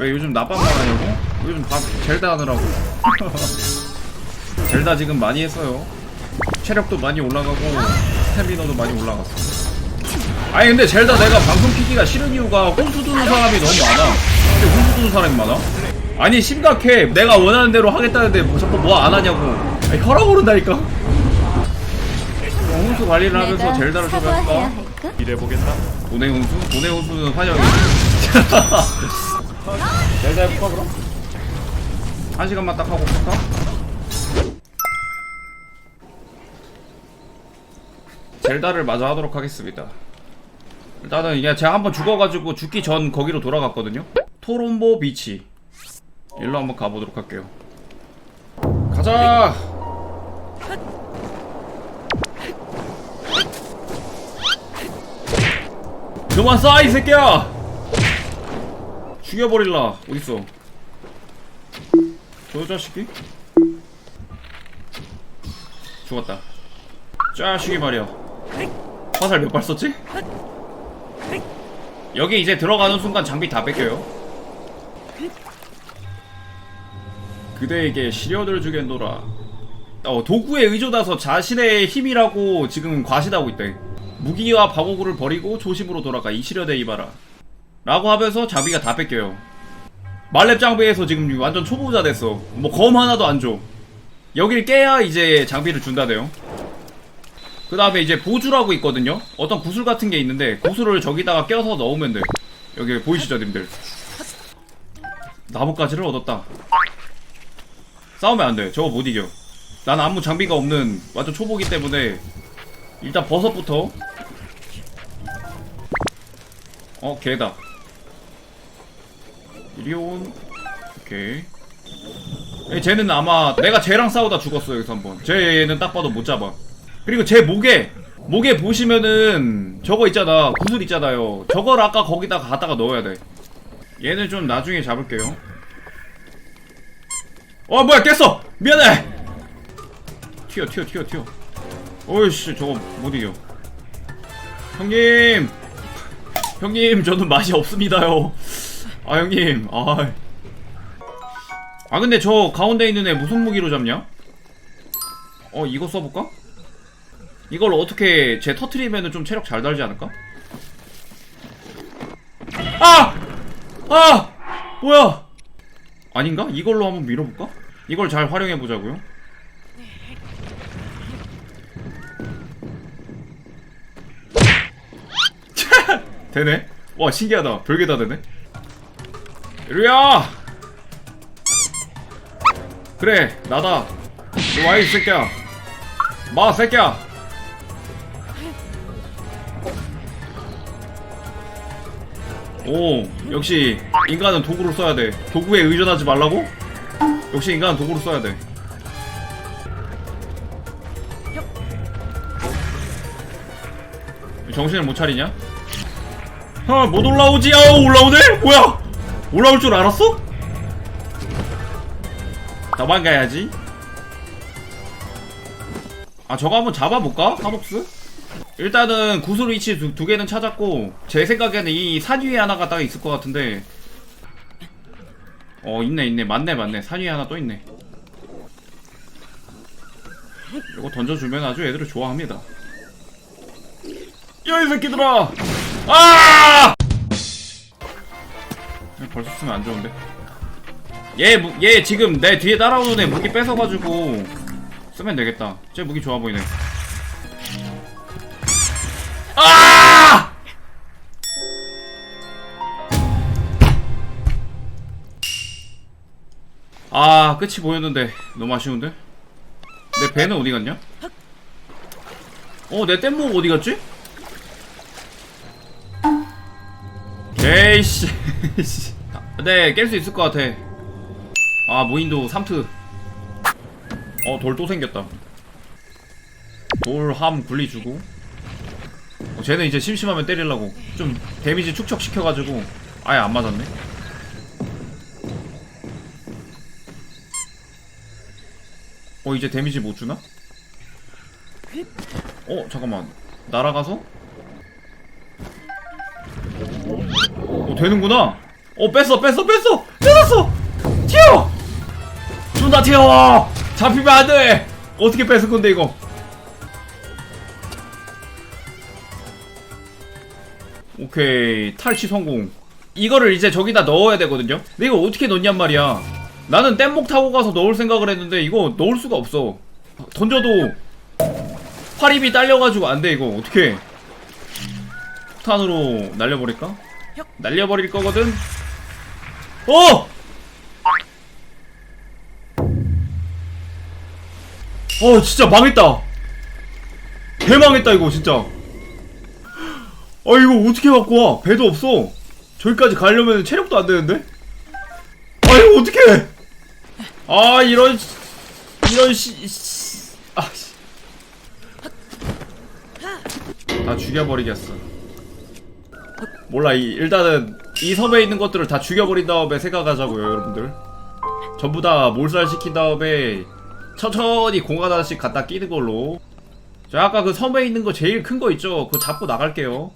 왜 요즘 나빠만 하냐고? 요즘 밥 젤다 하느라고 젤다 지금 많이 했어요 체력도 많이 올라가고 스태미너도 많이 올라갔어 아니 근데 젤다 내가 방송 키기가 싫은 이유가 혼수 두는 사람이 너무 많아 근데 혼수 두는 사람이 많아? 아니 심각해 내가 원하는 대로 하겠다는데 뭐 자꾸 뭐 안 하냐고 아니, 혈압 오른다니까 혼수 관리를 하면서 젤다를 좀 해볼까? 할까? 일해보겠다. 돈의 혼수? 돈의 혼수는 환영이 젤다 해볼까 그럼? 한 시간만 딱 하고 볼까? 젤다를 마저 하도록 하겠습니다. 일단은 이게 제가 한번 죽어가지고 죽기 전 거기로 돌아갔거든요. 토론보 비치. 일로 한번 가보도록 할게요. 가자! 그만 쏴 이 새끼야 죽여버릴라. 어딨어? 저 자식이? 죽었다. 자식이 말이야. 화살 몇 발 썼지? 여기 이제 들어가는 순간 장비 다 뺏겨요. 그대에게 시련을 주겠노라. 어, 도구에 의존해서 자신의 힘이라고 지금 과시하고 있대. 무기와 바고구를 버리고 조심으로 돌아가. 이 시련에 임하라 라고 하면서 장비가 다 뺏겨요. 말렙 장비에서 지금 완전 초보자 됐어. 뭐 검 하나도 안줘. 여길 깨야 이제 장비를 준다네요. 그 다음에 이제 보주라고 있거든요. 어떤 구슬 같은 게 있는데 구슬을 저기다가 껴서 넣으면 돼 여기 보이시죠 님들? 나뭇가지를 얻었다. 싸우면 안돼. 저거 못 이겨. 난 아무 장비가 없는 완전 초보기 때문에 일단 버섯부터. 어 개다 이리온 오케이. 예, 쟤는 아마 내가 쟤랑 싸우다 죽었어 여기서 한번. 쟤는 딱 봐도 못 잡아. 그리고 제 목에 목에 보시면은 저거 있잖아 구슬 있잖아요. 저걸 아까 거기다가 갖다가 넣어야 돼. 얘는 좀 나중에 잡을게요. 어 뭐야 깼어! 미안해! 튀어 튀어 튀어 튀어. 어이씨 저거 못 이겨. 형님! 형님 저는 맛이 없습니다요 아 형님 아. 아 근데 저 가운데 있는 애 무슨 무기로 잡냐? 어 이거 써볼까? 이걸 어떻게 제 터트리면은 좀 체력 잘 달지 않을까? 아! 아! 뭐야? 아닌가? 이걸로 한번 밀어볼까? 이걸 잘 활용해보자고요 되네? 와 신기하다 별게 다 되네 이리야 그래 나다 너 와이 새끼야 마 새끼야 오 역시 인간은 도구를 써야 돼 도구에 의존하지 말라고? 역시 인간은 도구를 써야 돼 정신을 못 차리냐? 아, 못 올라오지? 아, 올라오네? 뭐야? 올라올 줄 알았어? 도망가야지. 아, 저거 한번 잡아볼까? 하복스? 일단은 구슬 위치 두, 두 개는 찾았고, 제 생각에는 이 산 위에 하나가 딱 있을 것 같은데, 어, 있네, 있네. 맞네, 맞네. 산 위에 하나 또 있네. 이거 던져주면 아주 애들을 좋아합니다. 야, 이 새끼들아! 아! 벌써 쓰면 안 좋은데. 얘, 무, 얘 지금 내 뒤에 따라오는 애 무기 뺏어가지고 쓰면 되겠다. 쟤 무기 좋아 보이네. 아! 아, 끝이 보였는데 너무 아쉬운데? 내 배는 어디 갔냐? 어, 내 뗏목 어디 갔지? 에이씨 네깰수 있을 것 같아. 아 무인도 3트 어 돌 또 생겼다. 돌함 굴리 주고. 어, 쟤는 이제 심심하면 때리려고. 좀 데미지 축적시켜가지고. 아예 안 맞았네. 어 이제 데미지 못 주나? 어 잠깐만. 날아가서? 어 되는구나 어 뺐어 뺐어 뺐어! 뺏었어! 튀어! 존나 튀어! 잡히면 안돼! 어떻게 뺏을 건데 이거? 오케이 탈취 성공. 이거를 이제 저기다 넣어야 되거든요? 근데 이거 어떻게 넣냔 말이야. 나는 뗏목 타고 가서 넣을 생각을 했는데 이거 넣을 수가 없어. 던져도 팔입이 딸려가지고 안 돼 이거. 어떻게? 폭탄으로 날려버릴까? 날려버릴 거거든 어! 어 진짜 망했다. 개망했다 이거 진짜. 아 이거 어떻게 갖고 와? 배도 없어. 저기까지 가려면 체력도 안 되는데? 아 이거 어떡해! 아 이런 씨- 이런 씨, 씨. 아 씨. 다 죽여버리겠어. 몰라 이, 일단은 이 섬에 있는 것들을 다 죽여버린 다음에 생각하자고요 여러분들. 전부 다 몰살시킨 다음에 천천히 공간 하나씩 갖다 끼는 걸로. 자 아까 그 섬에 있는 거 제일 큰 거 있죠? 그거 잡고 나갈게요.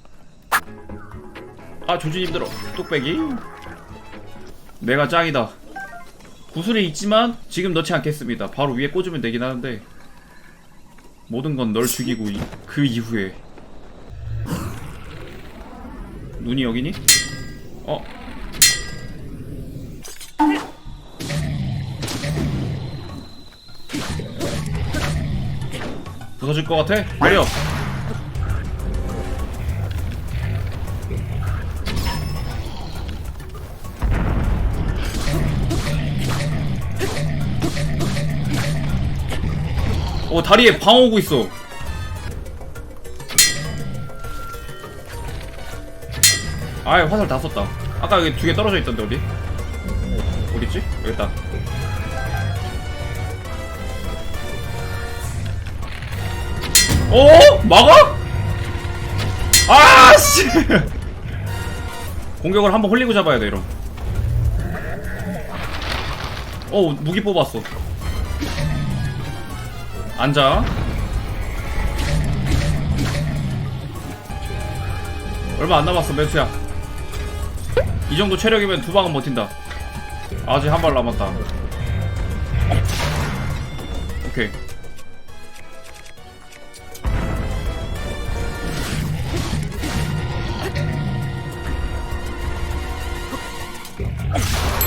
아 조준 힘들어 뚝배기? 내가 짱이다. 구슬이 있지만 지금 넣지 않겠습니다. 바로 위에 꽂으면 되긴 하는데. 모든 건 널 죽이고 이- 그 이후에. 눈이 여기니? 어. 부서질 것 같아? 버려. 어 다리에 방어 오고 있어 아이 화살 다 썼다 아까 여기 두 개 떨어져 있던데 어디? 어딨지? 여기 있다 어? 막아? 아씨 공격을 한번 흘리고 잡아야 돼 이럼 어 무기 뽑았어 앉아 얼마 안 남았어 매수야 이 정도 체력이면 두 방은 버틴다. 아직 한 발 남았다. 오케이.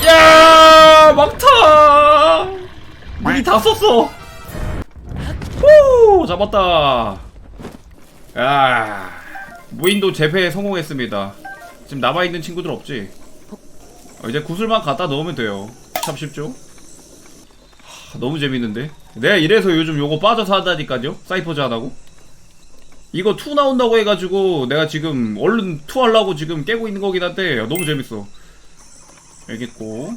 야 막타! 무기 다 썼어. 후 잡았다. 야 무인도 재패에 성공했습니다 지금 남아있는 친구들 없지? 어, 이제 구슬만 갖다 넣으면 돼요. 참 쉽죠 하, 너무 재밌는데? 내가 이래서 요즘 요거 빠져서 한다니까요? 사이퍼즈 하다고? 이거 2 나온다고 해가지고 내가 지금 얼른 2 하려고 지금 깨고 있는 거긴 한데 야, 너무 재밌어. 알겠고.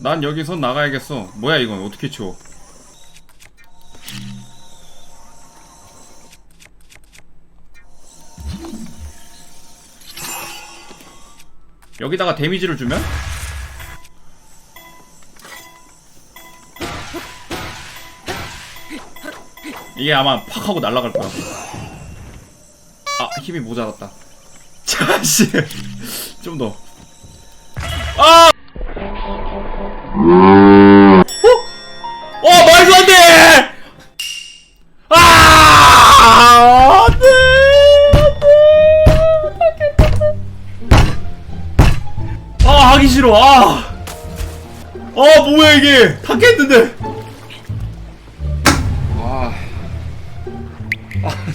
난 여기서 나가야겠어. 뭐야 이건? 어떻게 치워 여기다가 데미지를 주면? 이게 아마 팍 하고 날아갈 거야. 아, 힘이 모자랐다. 자씨. 좀 더. 아!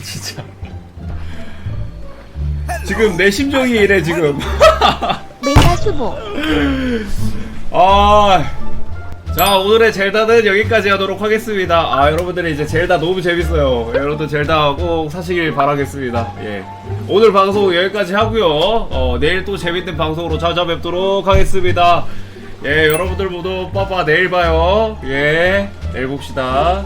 진짜. 지금 내 심정이 이래 지금. 메가 수보 아. 자 오늘의 젤다는 여기까지 하도록 하겠습니다. 아 여러분들이 이제 젤다 너무 재밌어요. 여러분들 젤다 꼭 사시길 바라겠습니다. 예. 오늘 방송 여기까지 하고요. 어, 내일 또 재밌는 방송으로 찾아뵙도록 하겠습니다. 예 여러분들 모두 빠빠 내일 봐요. 예 내일 봅시다.